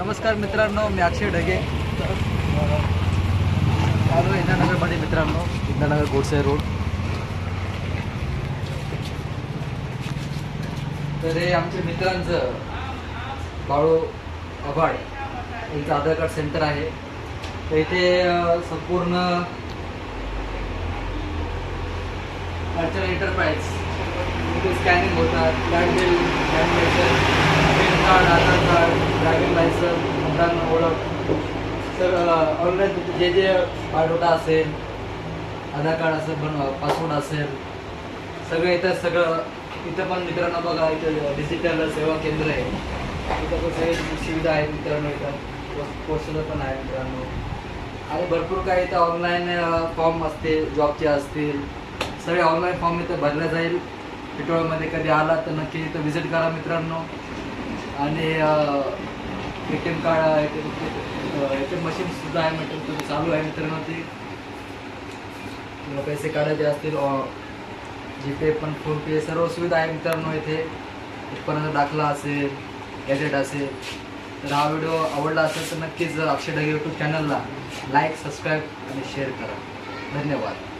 नमस्कार मित्रांनो मी अक्षय ढगे. आलो आहे इंदिरानगरमध्ये मित्रांनो. इंदिरानगर गोडसे रोड. तर हे आमच्या मित्रांचं बाळू आभाड यांचं आधार कार्ड सेंटर आहे. तर इथे संपूर्ण अर्चना एंटरप्राइज इथे स्कॅनिंग होतात light bill lamination PAN card Aadhaar card sir मुलांना ओळख. सर ऑनलाईन जे जे बायोडोटा असेल आधार कार्ड असेल बन पासवर्ड असेल सगळं इथं सगळं इथं पण मित्रांनो बघा इथं डिजिटल सेवा केंद्र आहे. इथं पण सगळी सुविधा आहेत मित्रांनो इथं. पोस्टल पण आहे मित्रांनो. आणि भरपूर काही इथं ऑनलाईन फॉर्म असतील जॉबचे असतील. सगळे ऑनलाईन फॉर्म इथं भरला जाईल. पिटोळमध्ये कधी आला तर नक्की इथं व्हिजिट करा मित्रांनो. आणि A T M card A T M मशीनसुद्धा आहे मित्रांनो तुम्ही चालू आहे मित्रांनो ते. पैसे काढायचे असतील जीपे पण फोनपे सर्व सुविधा आहे मित्रांनो इथे. उत्पन्नाचा दाखला असेल गॅजेट असेल. तर हा व्हिडिओ आवडला असेल तर नक्कीच अक्षय ढगे यूट्यूब चॅनलला लाईक सबस्क्राईब आणि शेअर करा. धन्यवाद.